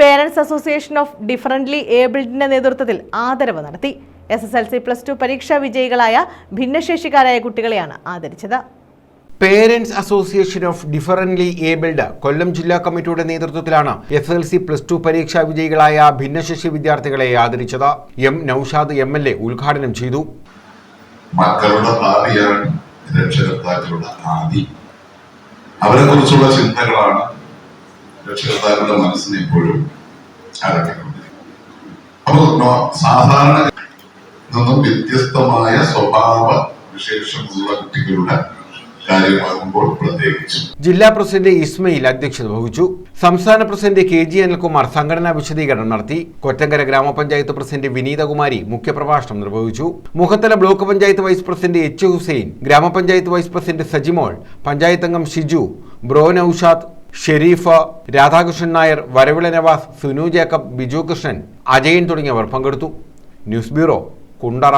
Parents association of differently ഏബിൾഡിന്റെ നേതൃത്വത്തിൽ ആദരവ് നടത്തി. S S L C plus two പരീക്ഷാ വിജയികളായ ഭിന്നശേഷിക്കാരായ കുട്ടികളെയാണ് ആദരിച്ചത്. Parents association of differently abled Kollam ജില്ലാ കമ്മിറ്റിയുടെ നേതൃത്വത്തിലാണ് S L C plus two പരീക്ഷാ വിജയികളായ ഭിന്നശേഷി വിദ്യാർത്ഥികളെ ആദരിച്ചത്. M Noushad M L A ഉദ്ഘാടനം ചെയ്തു. മക്കളുടെ ഭാവിയാണ് രക്ഷകർത്താക്കളുടെ ആദി. അവരെ കുറിച്ചുള്ള ചിന്തകളാണ് രക്ഷകർത്താക്കളുടെ മനസ്സിനെ എപ്പോഴും അലട്ടിക്കൊണ്ടിരിക്കുന്നത് അപ്പോൾ സാധാരണ നിന്നും വ്യത്യസ്തമായ സ്വഭാവ വിശേഷമുള്ള കുട്ടികളുടെ ജില്ലാ പ്രസിഡന്റ് ഇസ്മയിൽ അധ്യക്ഷത വഹിച്ചു. സംസ്ഥാന പ്രസിഡന്റ് കെ ജി അനിൽകുമാർ സംഘടനാ വിശദീകരണം നടത്തി. കൊറ്റങ്കര ഗ്രാമപഞ്ചായത്ത് പ്രസിഡന്റ് വിനീതകുമാരി മുഖ്യപ്രഭാഷണം നിർവഹിച്ചു. Mukhathala block panchayat vice president H Hussain ഗ്രാമപഞ്ചായത്ത് വൈസ് പ്രസിഡന്റ് സജിമോൾ പഞ്ചായത്ത് അംഗം ഷിജു ബ്രോ നൌഷാദ് ഷെരീഫ രാധാകൃഷ്ണൻ നായർ വരവിള നവാസ് സുനു ജേക്കബ് ബിജു കൃഷ്ണൻ അജയൻ തുടങ്ങിയവർ പങ്കെടുത്തു. News bureau Kundara.